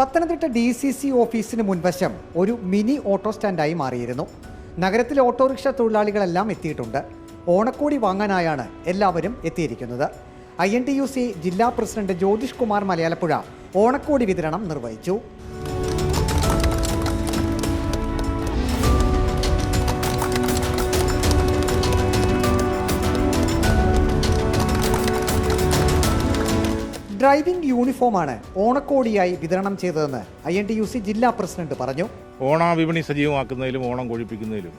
Pathanamthitta D C C ഓഫീസിന് മുൻവശം ഒരു മിനി ഓട്ടോ സ്റ്റാൻഡായി മാറിയിരുന്നു. നഗരത്തിലെ ഓട്ടോറിക്ഷ തൊഴിലാളികളെല്ലാം എത്തിയിട്ടുണ്ട്. ഓണക്കോടി വാങ്ങാനായാണ് എല്ലാവരും എത്തിയിരിക്കുന്നത്. I N T U C ജില്ലാ പ്രസിഡന്റ് ജ്യോതിഷ് കുമാർ മലയാലപ്പുഴ ഓണക്കോടി വിതരണം നിർവഹിച്ചു. ഡ്രൈവിംഗ് യൂണിഫോമാണ് ഓണക്കോടിയായി വിതരണം ചെയ്തതെന്ന് I N T U C ജില്ലാ പ്രസിഡന്റ് പറഞ്ഞു. ഓണാവിപണി സജീവമാക്കുന്നതിലും ഓണം കൊഴിപ്പിക്കുന്നതിലും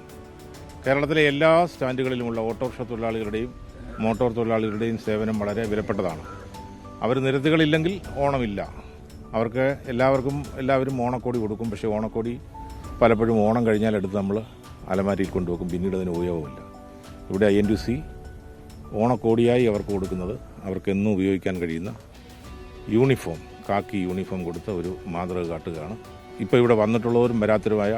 കേരളത്തിലെ എല്ലാ സ്റ്റാൻഡുകളിലുമുള്ള ഓട്ടോറിക്ഷ തൊഴിലാളികളുടെയും മോട്ടോർ തൊഴിലാളികളുടെയും സേവനം വളരെ വിലപ്പെട്ടതാണ്. അവർ നിരത്തുകളില്ലെങ്കിൽ ഓണമില്ല. അവർക്ക് എല്ലാവർക്കും എല്ലാവരും ഓണക്കോടി കൊടുക്കും. പക്ഷേ ഓണക്കോടി പലപ്പോഴും ഓണം കഴിഞ്ഞാൽ എടുത്ത് നമ്മൾ അലമാരിയിൽ കൊണ്ടുവെക്കും. പിന്നീട് അതിന് ഉപയോഗമില്ല. ഇവിടെ ഐ എൻ ടി സി ഓണക്കോടിയായി അവർക്ക് കൊടുക്കുന്നത് അവർക്ക് എന്നും ഉപയോഗിക്കാൻ കഴിയുന്ന യൂണിഫോം കാക്കി യൂണിഫോം കൊടുത്ത ഒരു മാതൃക കാട്ടുകയാണ് ഇപ്പോൾ ഇവിടെ വന്നിട്ടുള്ളവരും വരാത്തവരുമായ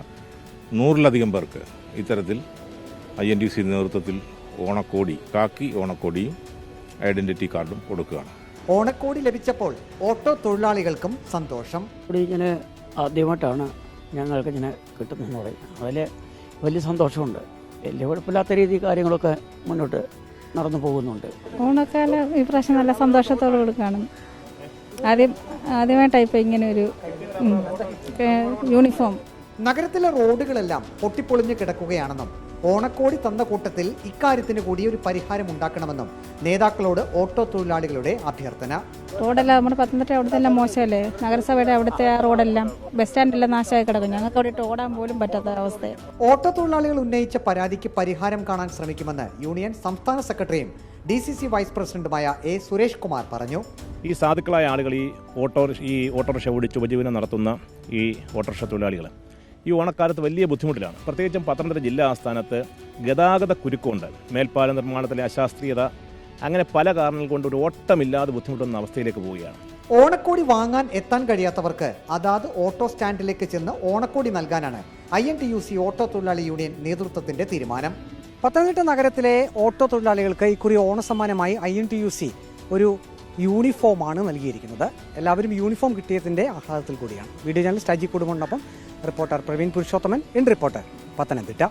നൂറിലധികം പേർക്ക് ഇത്തരത്തിൽ ഐ എൻ ടി സി നേതൃത്വത്തിൽ ഓണക്കോടി കാക്കി ഓണക്കോടിയും ഐഡന്റിറ്റി കാർഡും കൊടുക്കുകയാണ്. ഓണക്കോടി ലഭിച്ചപ്പോൾ ഓട്ടോ തൊഴിലാളികൾക്കും സന്തോഷം. ഇവിടെ ഇങ്ങനെ ആദ്യമായിട്ടാണ് ഞങ്ങൾക്ക് ഇങ്ങനെ കിട്ടുന്നതെന്ന് പറയുന്നത്. അതിൽ വലിയ സന്തോഷമുണ്ട്. വലിയ കുഴപ്പമില്ലാത്ത രീതിയിൽ കാര്യങ്ങളൊക്കെ മുന്നോട്ട് നടന്നു പോകുന്നുണ്ട്. ഓണക്കാലം ഈ പ്രാവശ്യം നല്ല സന്തോഷത്തോടെ കൂടി കാണും ആദ്യം ആദ്യമായിട്ടാണ് ഇപ്പോൾ ഇങ്ങനെ ഒരു യൂണിഫോം നഗരത്തിലെ റോഡുകളെല്ലാം പൊട്ടിപ്പൊളിഞ്ഞ് കിടക്കുകയാണെന്നും ഓണക്കോടി തന്ന കൂട്ടത്തിൽ ഇക്കാര്യത്തിന് കൂടി ഒരു പരിഹാരം ഉണ്ടാക്കണമെന്നും നേതാക്കളോട് ഓട്ടോ തൊഴിലാളികളുടെ അഭ്യർത്ഥന. റോഡെല്ലാം നമ്മുടെ പത്തനംതിട്ട അവിടുത്തെ എല്ലാം മോശമല്ലേ? നഗരസഭയുടെ അവിടുത്തെ ആ റോഡെല്ലാം ബസ് സ്റ്റാൻഡെല്ലാം നാശമായി കിടക്കും ഞങ്ങൾക്ക് അവിടെ ഓടാൻ പോലും പറ്റാത്ത അവസ്ഥയാണ് ഓട്ടോ തൊഴിലാളികൾ ഉന്നയിച്ച പരാതിക്ക് പരിഹാരം കാണാൻ ശ്രമിക്കുമെന്ന് യൂണിയൻ സംസ്ഥാന സെക്രട്ടറിയും ഡി സി സി വൈസ് പ്രസിഡന്റുമായ എ സുരേഷ് കുമാർ പറഞ്ഞു. ഈ സാധുക്കളായ ആളുകൾ ഈ ഓട്ടോ ഈ ഓട്ടോറിക്ഷ ഓടിച്ച് ഉപജീവനം നടത്തുന്ന ഈ ഓട്ടോറിക്ഷ തൊഴിലാളികൾ ഈ ഓണക്കാലത്ത് വലിയ ബുദ്ധിമുട്ടിലാണ്. പ്രത്യേകിച്ചും പത്തനംതിട്ട ജില്ലാ ആസ്ഥാനത്ത് ഗതാഗത കുരുക്കുണ്ട്. മേൽപ്പാല നിർമ്മാണത്തിലെ അശാസ്ത്രീയത അങ്ങനെ പല കാരണങ്ങൾ കൊണ്ട് ഒരു ഓട്ടമില്ലാതെ ബുദ്ധിമുട്ടുന്ന അവസ്ഥയിലേക്ക് പോവുകയാണ്. ഓണക്കോടി വാങ്ങാൻ എത്താൻ കഴിയാത്തവർക്ക് അതാത് ഓട്ടോ സ്റ്റാൻഡിലേക്ക് ചെന്ന് ഓണക്കോടി നൽകാനാണ് I N T U C auto തൊഴിലാളി യൂണിയൻ നേതൃത്വത്തിന്റെ തീരുമാനം. പത്തനംതിട്ട നഗരത്തിലെ ഓട്ടോ തൊഴിലാളികൾക്ക് ഇക്കുറി ഓണസമ്മാനമായി I N T U C ഒരു യൂണിഫോമാണ് നൽകിയിരിക്കുന്നത്. എല്ലാവരും യൂണിഫോം കിട്ടിയതിന്റെ ആഹ്ലാദത്തിൽ കൂടിയാണ്. Video journalist Aji കുടുംബനൊപ്പം reporter Praveen Purushothaman in reporter Pathanamthitta.